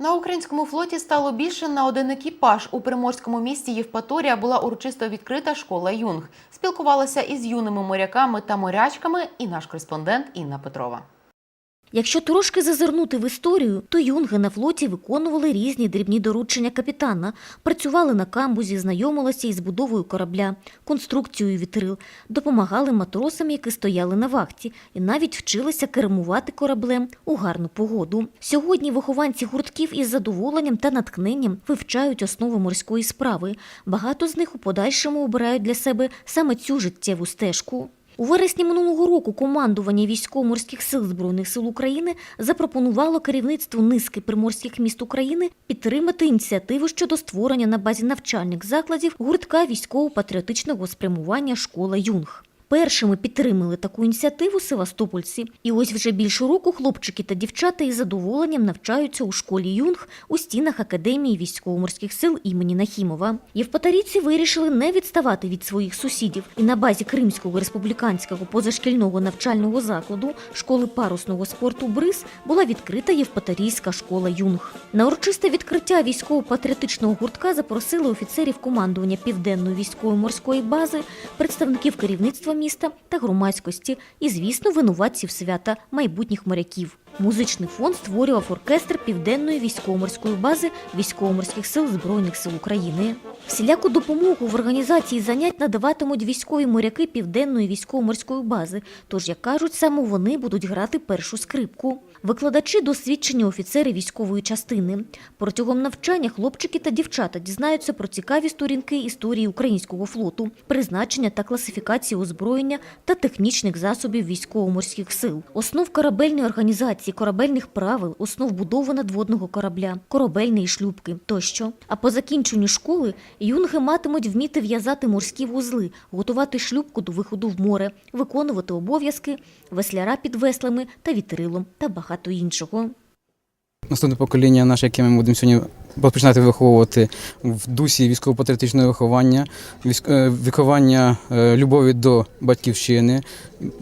На українському флоті стало більше на один екіпаж. У приморському місті Євпаторія була урочисто відкрита школа юнг. Спілкувалася із юними моряками та морячками і наш кореспондент Інна Петрова. Якщо трошки зазирнути в історію, то юнги на флоті виконували різні дрібні доручення капітана, працювали на камбузі, знайомилися із будовою корабля, конструкцією вітрил, допомагали матросам, які стояли на вахті, і навіть вчилися кермувати кораблем у гарну погоду. Сьогодні вихованці гуртків із задоволенням та натхненням вивчають основи морської справи. Багато з них у подальшому обирають для себе саме цю життєву стежку. У вересні минулого року командування військово-морських сил Збройних сил України запропонувало керівництву низки приморських міст України підтримати ініціативу щодо створення на базі навчальних закладів гуртка військово-патріотичного спрямування Школа Юнг. Першими підтримали таку ініціативу севастопольці. І ось вже більше року хлопчики та дівчата із задоволенням навчаються у школі Юнг у стінах Академії військово-морських сил імені Нахімова. Євпаторійці вирішили не відставати від своїх сусідів і на базі Кримського республіканського позашкільного навчального закладу школи парусного спорту БРИЗ була відкрита Євпаторійська школа Юнг. На урочисте відкриття військово-патріотичного гуртка запросили офіцерів командування Південної військово-морської бази, представників керівництва міста та громадськості і, звісно, винуватців свята майбутніх моряків. Музичний фонд створював оркестр Південної військово-морської бази військово-морських сил Збройних сил України. Всіляку допомогу в організації занять надаватимуть військові моряки Південної військово-морської бази. Тож, як кажуть, саме вони будуть грати першу скрипку. Викладачі досвідчені офіцери військової частини. Протягом навчання хлопчики та дівчата дізнаються про цікаві сторінки історії українського флоту, призначення та класифікації озброєння та технічних засобів військово-морських сил, основ корабельної організації, корабельних правил, основ будови надводного корабля, корабельної шлюпки тощо. А по закінченню школи юнги матимуть вміти в'язати морські вузли, готувати шлюпку до виходу в море, виконувати обов'язки весляра під веслами та вітрилом та багато іншого. Наступне покоління наше, яке ми будемо сьогодні починати виховувати в дусі військово-патріотичного виховання, е, виховання е, любові до батьківщини,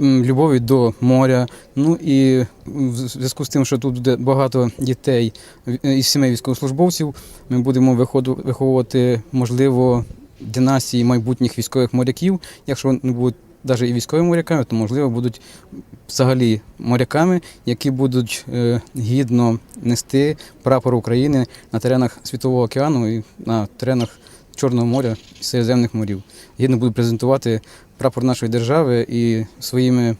любові до моря. Ну і в зв'язку з тим, що тут буде багато дітей із сімей військовослужбовців, ми будемо виховувати, можливо, династії майбутніх військових моряків. Якщо вони будуть навіть і військовими моряками, то можливо будуть взагалі моряками, які будуть е, гідно нести прапор України на теренах Світового океану і на теренах Чорного моря і Середземних морів. Гідно будуть презентувати прапор нашої держави і своїми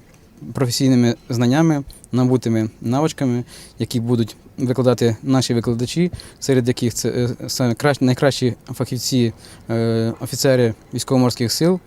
професійними знаннями, набутими навичками, які будуть викладати наші викладачі, серед яких це е, найкращі фахівці, е, офіцери військово-морських сил,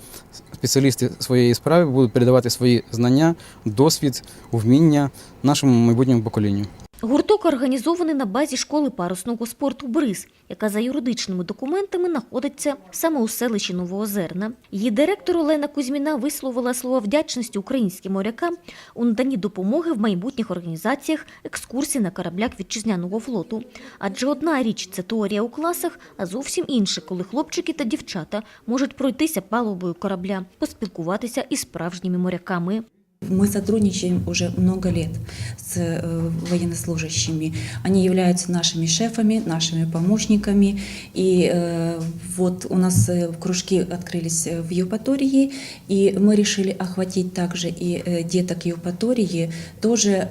спеціалісти своєї справи будуть передавати свої знання, досвід, вміння нашому майбутньому поколінню. Гурток організований на базі школи парусного спорту БРИЗ, яка за юридичними документами знаходиться саме у селищі Новоозерна. Її директор Олена Кузьміна висловила слова вдячності українським морякам у наданні допомоги в майбутніх організаціях екскурсій на кораблях вітчизняного флоту. Адже одна річ це теорія у класах, а зовсім інше, коли хлопчики та дівчата можуть пройтися палубою корабля, поспілкуватися із справжніми моряками. Мы сотрудничаем уже много лет с э, военнослужащими. Они являются нашими шефами, нашими помощниками. И э, вот у нас э, кружки открылись в Евпатории, и мы решили охватить также и деток Евпатории тоже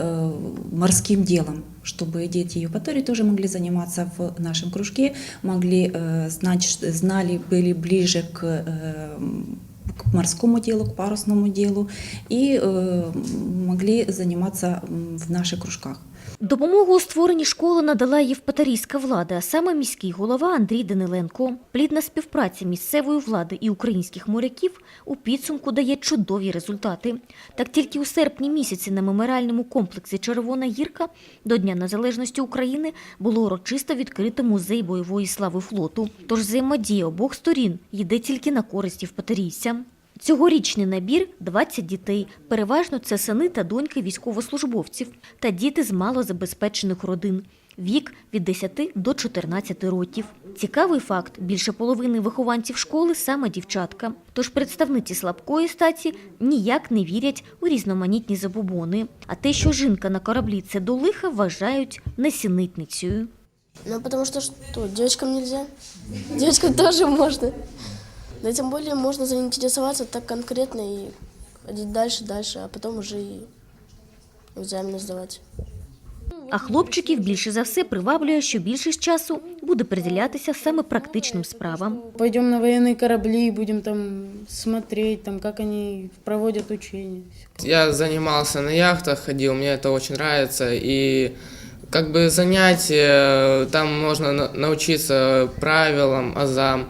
морским делом чтобы дети Евпатории тоже могли заниматься в нашем кружке, могли знать, знали, были ближе к к морскому делу, к парусному делу и э, могли заниматься в наших кружках. Допомогу у створенні школи надала Євпаторійська влада, а саме міський голова Андрій Даниленко. Плідна співпраця місцевої влади і українських моряків у підсумку дає чудові результати. Так тільки у серпні місяці на меморіальному комплексі Червона гірка до Дня Незалежності України було урочисто відкрито музей бойової слави флоту. Тож взаємодія обох сторін йде тільки на користь євпаторійцям. Цьогорічний набір 20 дітей. Переважно це сини та доньки військовослужбовців та діти з малозабезпечених родин. Вік від 10 до 14 років. Цікавий факт: більше половини вихованців школи саме дівчатка. Тож представниці слабкої статі ніяк не вірять у різноманітні забобони. А те, що жінка на кораблі це до лиха, вважають несінитницею. Ну, потому что что, девочкам нельзя? Девочкам тоже можно. Да и тем более можно заинтересоваться так конкретно и ходить дальше, дальше, а потом уже и экзамены сдавать. А хлопчиків більше за все приваблює, що більшість часу буде приділятися саме практичним справам. Пойдем на военные корабли, будем там смотреть, там, как они проводят учения. Я занимался на яхтах, ходил, мне это очень нравится. И как бы занятия, там можно на- научиться правилам, азам.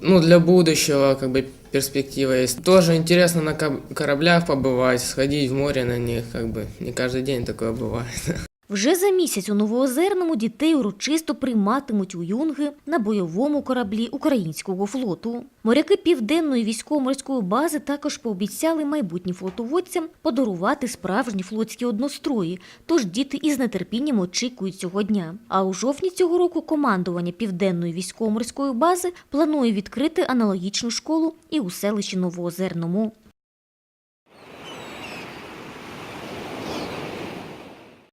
Ну, для будущего, как бы, перспектива есть. Тоже интересно на коб- кораблях побывать, сходить в море на них, как бы, не каждый день такое бывает. Вже за місяць у Новоозерному дітей урочисто прийматимуть у юнги на бойовому кораблі українського флоту. Моряки південної військово-морської бази також пообіцяли майбутнім флотоводцям подарувати справжні флотські однострої. Тож діти із нетерпінням очікують цього дня. А у жовтні цього року командування південної військово-морської бази планує відкрити аналогічну школу і у селищі Новоозерному.